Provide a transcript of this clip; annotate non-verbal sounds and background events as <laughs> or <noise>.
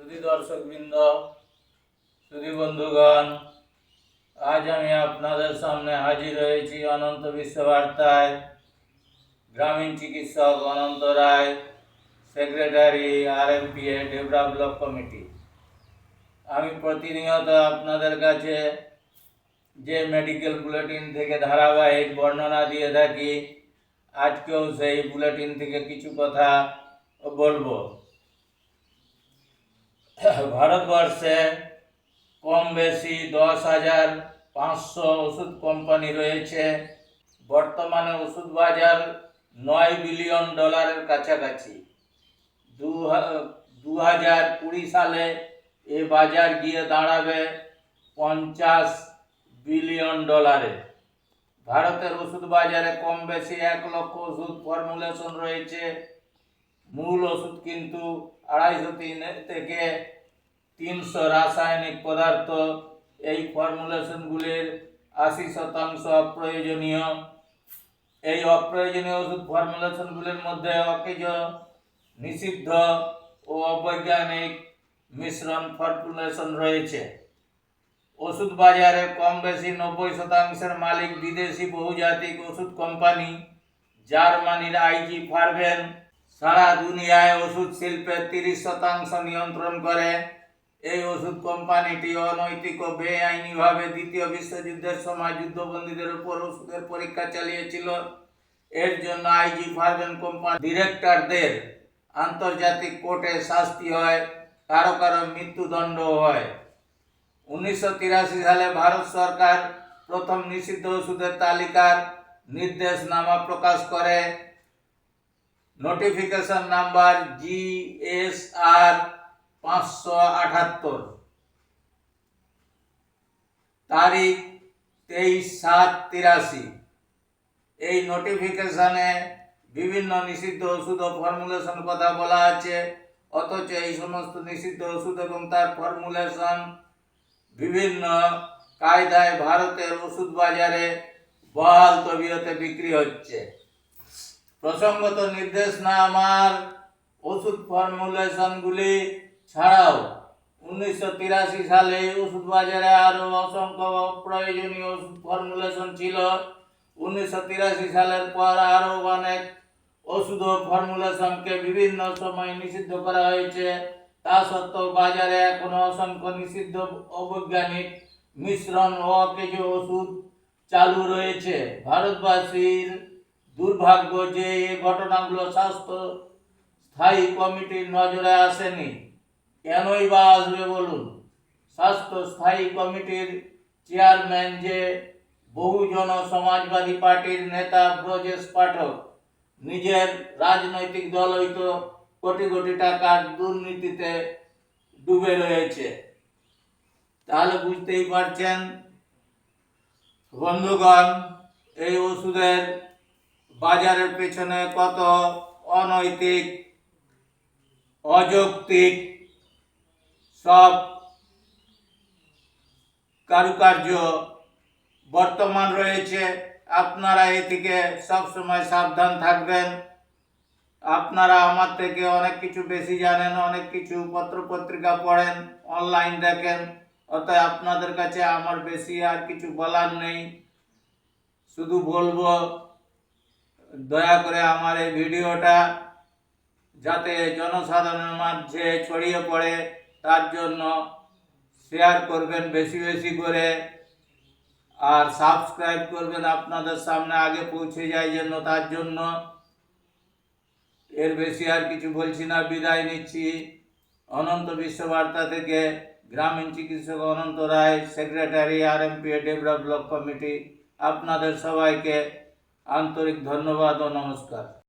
সুধী দর্শকবৃন্দ, সুধী বন্ধুগণ, আজ আমি আপনাদের সামনে হাজির হয়েছি অনন্ত বিশ্ববার্তায়। গ্রামীণ চিকিৎসক Ananta Roy, secretary R M P A Debra block committee. আমি প্রতিনিয়ত আপনাদের কাছে যে মেডিকেল বুলেটিন থেকে ধারাবাহিক বর্ণনা দিয়ে থাকি, আজকেও সেই বুলেটিন থেকে কিছু কথা বলব। <laughs> ভারতবর্ষে কম বেশি দশ হাজার পাঁচশো ওষুধ কোম্পানি রয়েছে। বর্তমানে ওষুধ বাজার নয় বিলিয়ন ডলারের কাছাকাছি। দু হাজার কুড়ি সালে এ বাজার গিয়ে দাঁড়াবে পঞ্চাশ বিলিয়ন ডলারে। ভারতের ওষুধ বাজারে কম বেশি এক লক্ষ ওষুধ ফর্মুলেশন রয়েছে। মূল ওষুধ কিন্তু আড়াইশো তিন, থেকে তিনশো রাসায়নিক পদার্থ। এই ফর্মুলেশনগুলির আশি শতাংশ অপ্রয়োজনীয় এই অপ্রয়োজনীয় ওষুধ ফর্মুলেশনগুলির মধ্যে অকেজ, নিষিদ্ধ ও অবৈজ্ঞানিক মিশ্রণ ফর্মুলেশন রয়েছে। ওষুধ বাজারে কম বেশি নব্বই শতাংশের মালিক বিদেশি বহুজাতিক ওষুধ কোম্পানি, জার্মানির আইজি ফার্ভেন সারা দুনিয়ায় ওষুধ শিল্পের তিরিশ শতাংশ নিয়ন্ত্রণ করে। এই ওষুধ কোম্পানিটি অনৈতিক ও বেআইনিভাবে দ্বিতীয় বিশ্বযুদ্ধের সময় যুদ্ধবন্দীদের উপর ওষুধের পরীক্ষা চালিয়েছিল। এর জন্য আইজি ফার্ভেন কোম্পানি ডিরেক্টরদের আন্তর্জাতিক কোর্টে শাস্তি হয়, কারও কারও মৃত্যুদণ্ড হয়। উনিশশো তিরাশি সালে ভারত সরকার প্রথম নিষিদ্ধ ওষুধের তালিকার নির্দেশনামা প্রকাশ করে। Notification number G S R পাঁচশো আটাত্তর। তারিখ তেইশ সাত তিরাশি। এই নোটিফিকেশনে বিভিন্ন নিষিদ্ধ ওষুধ ও ফর্মুলেশন কথা বলা আছে, অথচ এই সমস্ত নিষিদ্ধ ওষুধ এবং তার ফর্মুলেশন বিভিন্ন কায়দায় ভারতের ওষুধ বাজারে বহাল তবিয়তে বিক্রি হচ্ছে। প্রসঙ্গত নির্দেশ না আমার ওষুধ ফর্মুলেশনগুলি ছাড়াও উনিশশো তিরাশি সালে ওষুধ বাজারে আরও অসংখ্য প্রয়োজনীয় ওষুধ ফর্মুলেশন ছিল। উনিশশো তিরাশি সালের পর আরও অনেক ওষুধ ফর্মুলেশনকে বিভিন্ন সময় নিষিদ্ধ করা হয়েছে। তা সত্ত্বেও বাজারে এখনও অসংখ্য নিষিদ্ধ অবৈজ্ঞানিক মিশ্রণ ও কিছু ওষুধ চালু রয়েছে। ভারতবাসীর দুর্ভাগ্য যে এই ঘটনাগুলো স্বাস্থ্য স্থায়ী কমিটির নজরে আসেনি। কেনই বা আসবে বলুন? স্বাস্থ্য স্থায়ী কমিটির চেয়ারম্যান যে বহুজন সমাজবাদী পার্টির নেতা ব্রজেশ পাঠক, নিজের রাজনৈতিক দলই তো কোটি কোটি টাকার দুর্নীতিতে ডুবে রয়েছে। তাহলে বুঝতেই পারছেন বন্ধুগণ, এই ওষুধের বাজারের পেছনে কত অনৈতিক, অযৌক্তিক সব কারুকার্য বর্তমান রয়েছে। আপনারা এ থেকে সবসময় সাবধান থাকবেন। আপনারা আমার থেকে অনেক কিছু বেশি জানেন, অনেক কিছু পত্র পত্রিকা পড়েন অনলাইন দেখেন। অতএব আপনাদের কাছে আমার বেশি আর কিছু বলার নেই। শুধু বলব দয়া করে আমার এই ভিডিওটা যাতে জনসাধারণের মাঝে ছড়িয়ে পড়ে, তার জন্য শেয়ার করবেন বেশি বেশি করে। আর সাবস্ক্রাইব করবেন আপনাদের সামনে আগে পৌঁছে যায় জন্য তার জন্য। এর বেশি আর কিছু বলছি না, বিদায় নিচ্ছি। অনন্ত বিশ্ববার্তা থেকে গ্রামীণ চিকিৎসক Ananta Roy, secretary R M P Debra block committee আপনাদের সবাইকে আন্তরিক ধন্যবাদ ও নমস্কার।